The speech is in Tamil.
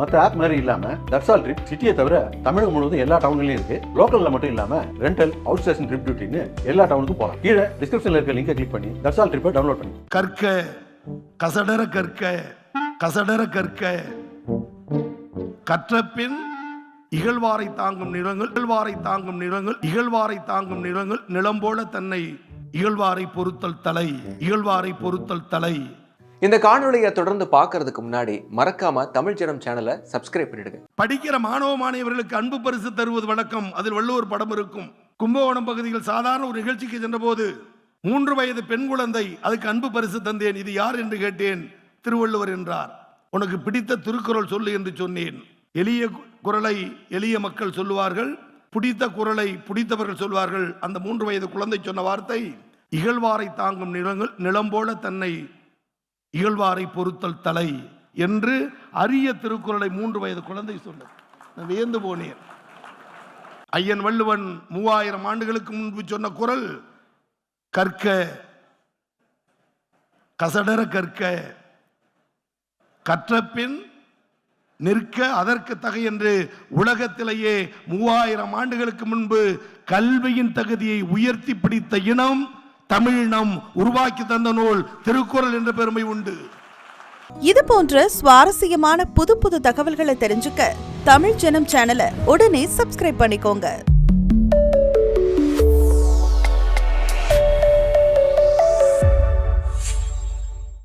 மற்ற ஆப் மாதிரி இல்லாம தர்சால் ட்ரிப் சிட்டியை தவிர தமிழகம் முழுவதும் எல்லா டவுன்லயும் இருக்கு. லோக்கல்ல மட்டும் இல்லாம ரெண்டல் அவுட் ஸ்டேஷன் ட்ரிப் டியூட்டின்னு எல்லா டவுனுக்கும் போகலாம் கீழே டிஸ்கிரிப்ஷன்ல இருக்க லிங்கை கிளிக் பண்ணி தர்சால் ட்ரிப்பை டவுன்லோட் பண்ணி. கற்க கசடர கற்க கசடர கற்க. கற்றப்பின் இகழ்வாரை தாங்கும் நிலங்கள் இகழ்வாரை தாங்கும் நிலங்கள் இகழ்வாரை தாங்கும் நிலங்கள் நிலம் போல தன்னை இகழ்வாரை பொறுத்தல் தலை இகழ்வாரை பொறுத்தல் தலை. இந்த காணொலியை தொடர்ந்து பார்க்கறதுக்கு முன்னாடி மறக்காம தமிழ் ஜனம் சேனலை சப்ஸ்கிரைப் பண்ணிடுங்க. படிக்கிற மாணவ மாணவர்களுக்கு அன்பு பரிசு தருவது வழக்கம். அதில் வள்ளுவர் படம் இருக்கும். கும்பகோணம் பகுதியில் சாதாரண ஒரு நிகழ்ச்சிக்கு சென்றபோது மூன்று வயது பெண் குழந்தை அதுக்கு அன்பு பரிசு தந்தேன். இது யார் என்று கேட்டேன். திருவள்ளுவர் என்றார். உனக்கு பிடித்த திருக்குறள் சொல்லு என்று சொன்னேன். எளிய குரலை எளிய மக்கள் சொல்லுவார்கள். பிடித்த குரலை பிடித்தவர்கள் சொல்வார்கள். அந்த மூன்று வயது குழந்தை சொன்ன வார்த்தை இகழ்வாரை தாங்கும் நிலங்கள் நிலம் போல தன்னை இகழ்வாரை பொறுத்தல் தலை என்று அரிய திருக்குறளை மூன்று வயது குழந்தை சொன்னது. வியந்து போனேன். ஐயன் வள்ளுவன் மூவாயிரம் ஆண்டுகளுக்கு முன்பு சொன்ன குரல் கற்க கசடர கற்க கற்றப்பின் நிற்க அதற்கு தகை என்று உலகத்திலேயே மூவாயிரம் ஆண்டுகளுக்கு முன்பு கல்வியின் தகுதியை உயர்த்தி பிடித்த இனம் தமிழ் நம் உருவாக்கி தந்த நூல் திருக்குறள் என்ற பெருமை உண்டு. இது போன்ற சுவாரஸ்யமான புது புது தகவல்களை தெரிஞ்சுக்க தமிழ் ஜனம் சேனலை உடனே சப்ஸ்கிரைப் பண்ணிக்கோங்க.